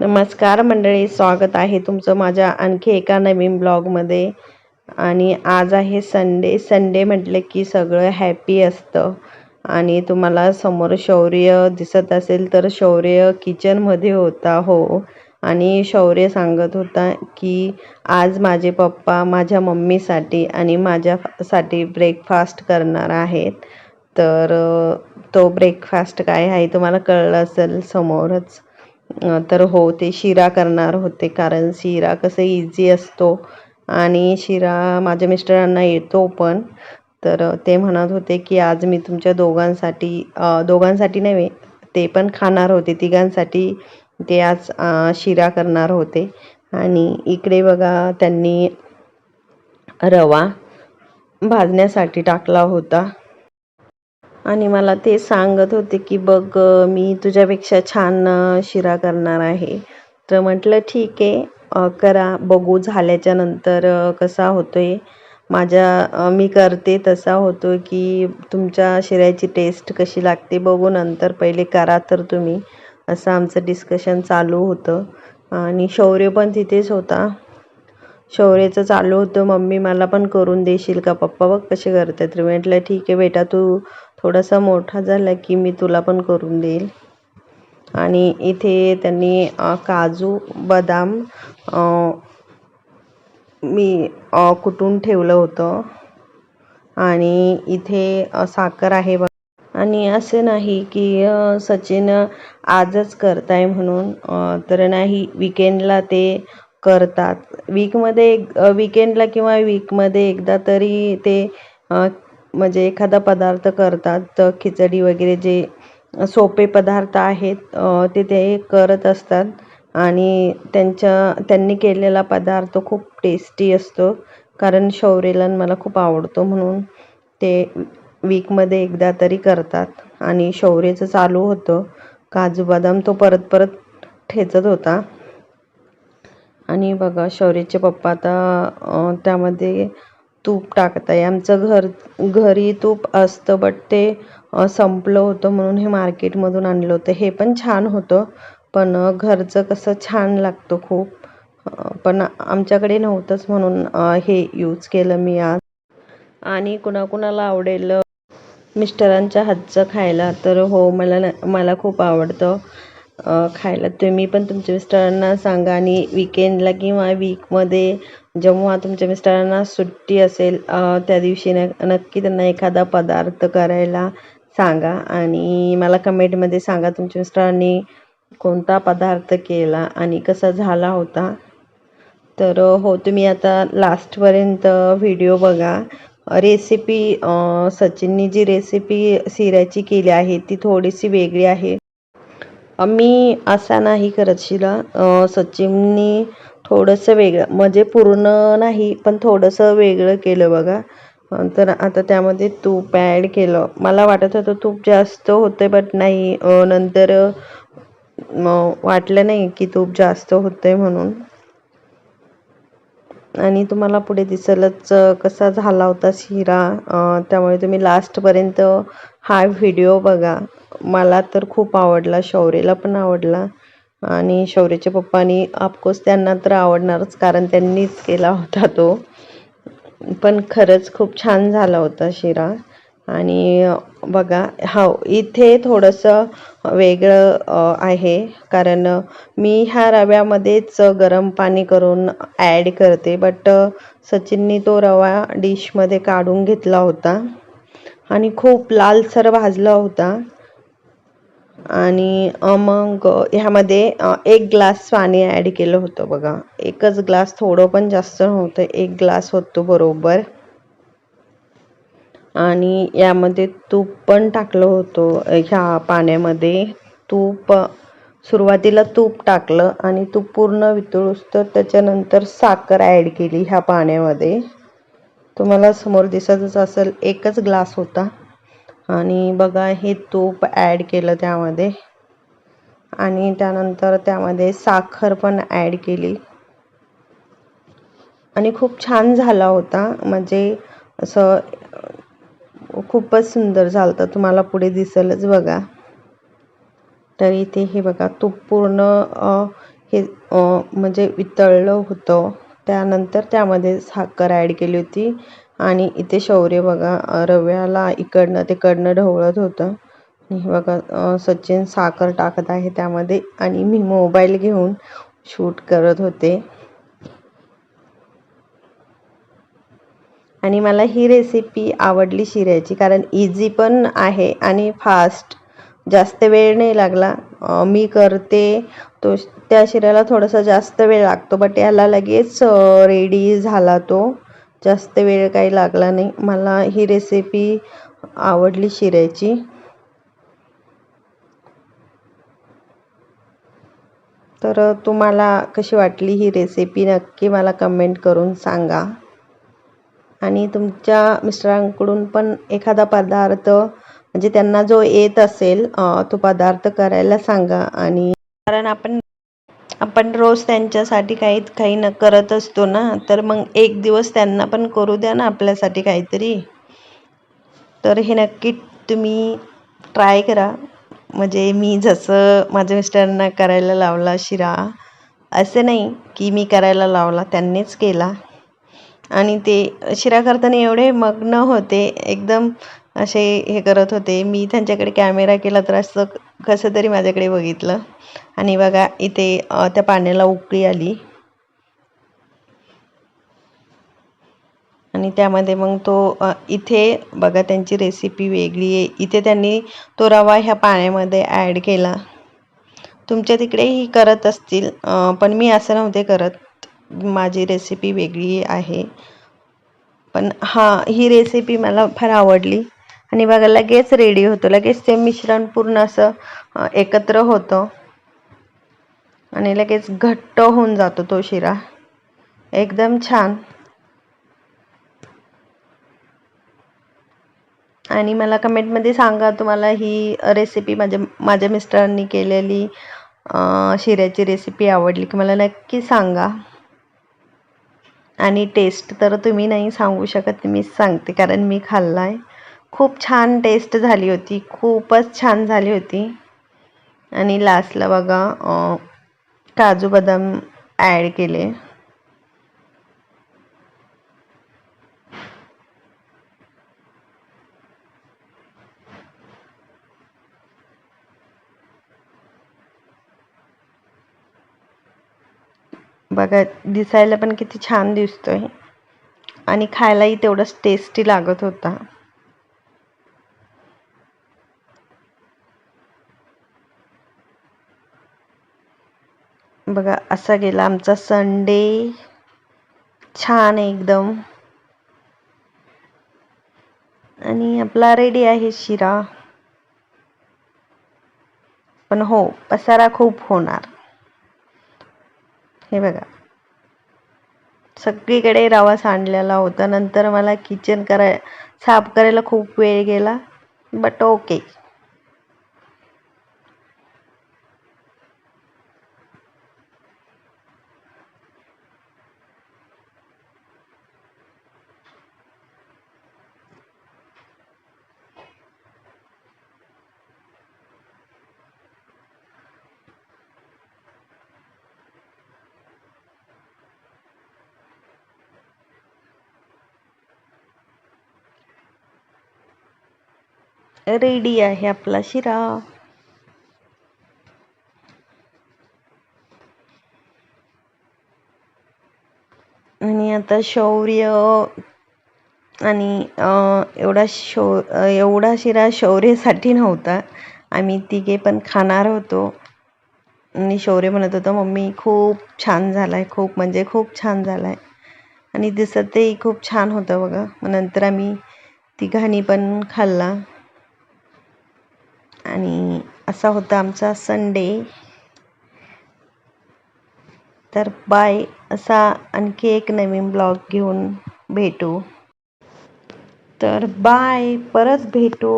नमस्कार मंडळी स्वागत आहे तुमचं माझ्या आणखी एका नवीन ब्लॉगमध्ये. आणि आज आहे संडे संडे म्हटलं की सगळं हॅपी असतं. आणि तुम्हाला समोर शौर्य दिसत असेल तर शौर्य किचनमध्ये होता हो. आणि शौर्य सांगत होता की आज माझे पप्पा माझ्या मम्मीसाठी आणि माझ्यासाठी ब्रेकफास्ट करणार आहेत. तर तो ब्रेकफास्ट काय आहे तुम्हाला कळलं असेल समोरच. तर हो ते शिरा करणार होते कारण शिरा कसं इझी असतो. आणि शिरा माझ्या मिस्टरांना येतो पण. तर ते म्हणत होते की आज मी तुमच्या दोघांसाठी दोघांसाठी नव्हे ते पण खाणार होते. तिघांसाठी ते आज शिरा करणार होते. आणि इकडे बघा त्यांनी रवा भाजण्यासाठी टाकला होता. आणि मला ते सांगत होते की बघ मी तुझ्यापेक्षा छान शिरा करणार आहे. तर म्हटलं ठीक आहे करा. बघू झाल्याच्यानंतर कसा होतो आहे माझ्या मी करते तसा होतो की तुमच्या शिऱ्याची टेस्ट कशी लागते बघू नंतर. पहिले करा तर तुम्ही. असं आमचं डिस्कशन चालू होतं. आणि शौर्य पण तिथेच होता. शौर्याचं चालू होतं. मम्मी मला पण करून देशील का पप्पा? बघ कसे करतात तर म्हटलं ठीक आहे बेटा तू थोडासा मोठा झाला की मी तुला पण करून देईल. आणि इथे त्यांनी काजू बदाम मी कुटून ठेवलं होतं. आणि इथे साखर आहे बघ. आणि असे नाही की सचिन आजच करताय म्हणून तर नाही विकेंडला ते करतात. वीकमध्ये एक विकेंडला किंवा वीकमध्ये एकदा तरी ते म्हणजे एखादा पदार्थ करतात तर खिचडी वगैरे जे सोपे पदार्थ आहेत ते ते करत असतात. आणि त्यांच्या त्यांनी केलेला पदार्थ खूप टेस्टी असतो. कारण शौर्यला मला खूप आवडतो म्हणून ते वीकमध्ये एकदा तरी करतात. आणि शौर्यचं चालू होतं. काजू बदाम तो परत परत ठेचत होता. आणि बघा शौर्यचे पप्पा आता त्यामध्ये तूप टाकत आहे आमचं घर घरी तूप असतं बट ते संपलं होतं म्हणून हे मार्केटमधून आणलं होतं. हे पण छान होतं पण घरचं कसं छान लागतं खूप. पण आमच्याकडे नव्हतंच म्हणून हे यूज केलं मी आज. आणि कुणाकुणाला आवडेल मिस्टरांच्या हातचं खायला तर हो मला न मला खूप आवडतं खायला. तुम्ही पण तुमच्या मिस्टरांना सांगा आणि विकेंडला किंवा वीकमध्ये जेव्हा तुमच्या मिस्टरांना सुट्टी असेल त्या दिवशी न नक्की त्यांना एखादा पदार्थ करायला सांगा आणि मला कमेंटमध्ये सांगा तुमच्या मिस्टरांनी कोणता पदार्थ केला आणि कसा झाला होता. तर हो तुम्ही आता लास्टपर्यंत व्हिडिओ बघा. रेसिपी सचिननी जी रेसिपी सिऱ्याची केली आहे ती थोडीशी वेगळी आहे. मी असा नाही करत शिला सचिननी थोडंसं वेगळं. म्हणजे पूर्ण नाही पण थोडंसं वेगळं केलं बघा. तर आता त्यामध्ये तूप ॲड केलं. मला वाटत होतं तूप जास्त होते बट नाही. नंतर वाटलं नाही की तूप जास्त होते म्हणून. आणि तुम्हाला पुढे दिसेलच कसा झाला होता शिरा. त्यामुळे तुम्ही लास्टपर्यंत हा व्हिडिओ बघा. मला तर खूप आवडला शौर्यला पण आवडला. आणि शौर्यच्या पप्पानी ऑफकोर्स त्यांना तर आवडणारच कारण त्यांनीच केला होता तो. पण खरंच खूप छान झाला होता शिरा. आणि बघा हो इथे थोडंसं वेगळं आहे. कारण मी ह्या रव्यामध्येच गरम पाणी करून ॲड करते बट सचिननी तो रवा डिशमध्ये काढून घेतला होता. आणि खूप लालसर भाजला होता. आणि मग ह्यामध्ये एक ग्लास पाणी ॲड केलं होतं बघा. एकच ग्लास थोडं पण जास्त नव्हतं एक ग्लास होतो बरोबर. आणि यामध्ये तूप पण टाकलं होतं ह्या पाण्यामध्ये. तूप सुरुवातीला तूप टाकलं आणि तूप पूर्ण वितळूस तर त्याच्यानंतर साखर ॲड केली ह्या पाण्यामध्ये. तुम्हाला समोर दिसतच असेल एकच ग्लास होता. आणि बघा हे तूप ॲड केलं त्यामध्ये. आणि त्यानंतर त्यामध्ये साखर पण ॲड केली. आणि खूप छान झाला होता. म्हणजे असं खूपच सुंदर झालं होतं तुम्हाला पुढे दिसेलच बघा. तर इथे हे बघा तूप पूर्ण हे म्हणजे वितळलं होतं. त्यानंतर त्यामध्ये साखर ॲड केली होती. आणि इथे शौर्य बघा रव्याला इकडनं तिकडनं ढवळत होतं. हे बघा सचिन साखर टाकत आहे त्यामध्ये आणि मी मोबाईल घेऊन शूट करत होते. आणि मला ही रेसिपी आवडली शिऱ्याची कारण इझी पण आहे आणि फास्ट जास्त वेळ नाही लागला. मी करते तो त्या शिऱ्याला थोडासा जास्त वेळ लागतो बट याला लगेच रेडी झाला तो. जास्त वेळ काही लागला नाही. मला ही रेसिपी आवडली शिऱ्याची. तर तुम्हाला कशी वाटली ही रेसिपी नक्की मला कमेंट करून सांगा. आणि तुमच्या मिस्टरांकडून पण एखादा पदार्थ म्हणजे त्यांना जो येत असेल तो पदार्थ करायला सांगा. आणि कारण आपण आपण रोज त्यांच्यासाठी काही काही न करत असतो ना तर मग एक दिवस त्यांना पण करू द्या ना आपल्यासाठी काहीतरी. तर हे नक्की तुम्ही ट्राय करा. म्हणजे मी जसं माझ्या मिस्टरांना करायला लावला शिरा असं नाही की मी करायला लावला त्यांनीच केला. आणि ते शिरा करताना एवढे मग्न होते एकदम असे हे करत होते. मी त्यांच्याकडे कॅमेरा केला तर असं कसं तरी माझ्याकडे बघितलं. आणि बघा इथे त्या पाण्याला उकळी आली. आणि त्यामध्ये मग तो इथे बघा त्यांची रेसिपी वेगळी आहे. इथे त्यांनी तो रवा ह्या पाण्यामध्ये ॲड केला. तुमच्या तिकडेही करत असतील पण मी असं नव्हते करत. माझी रेसिपी वेगळी आहे. पण हां ही रेसिपी मला फार आवडली. आणि बघा लगेच रेडी होतो. लगेच ते मिश्रण पूर्ण असं एकत्र होतं. आणि लगेच घट्ट होऊन जातो तो शिरा. एकदम छान. आणि मला कमेंटमध्ये सांगा तुम्हाला ही रेसिपी माझ्या माझ्या मिस्टरांनी केलेली शिऱ्याची रेसिपी आवडली की मला नक्की सांगा. आणि टेस्ट तर तुम्ही नाही सांगू शकत मीच सांगते कारण मी खाल्ला आहे खूप छान टेस्ट झाली होती. खूपच छान झाली होती. आणि लास्टला बघा काजू बदाम ॲड केले. बघा दिसायला पण किती छान दिसतोय. आणि खायलाही तेवढंच टेस्टी लागत होता. बघा असा गेला आमचा संडे छान आहे एकदम. आणि आपला रेडी आहे शिरा. पण हो पसारा खूप होणार. हे बघा. सगळीकडे रवा सांडलेला होता. नंतर मला किचन कराय साफ करायला खूप वेळ गेला. बट ओके रेडी आहे आपला शिरा. आणि आता शौर्य आणि एवढा शौ एवढा शिरा शौर्यसाठी नव्हता. आम्ही तिघे पण खाणार होतो. आणि शौर्य म्हणत होतं मम्मी खूप छान झाला आहे खूप म्हणजे खूप छान झाला आहे आणि दिसतही खूप छान होतं बघा. मग नंतर आम्ही तिघांनी पण खाल्ला. आणि असा होता आमचा संडे तर बाय असा आणखी एक नवीन ब्लॉग घेऊन भेटू. तर बाय परत भेटू.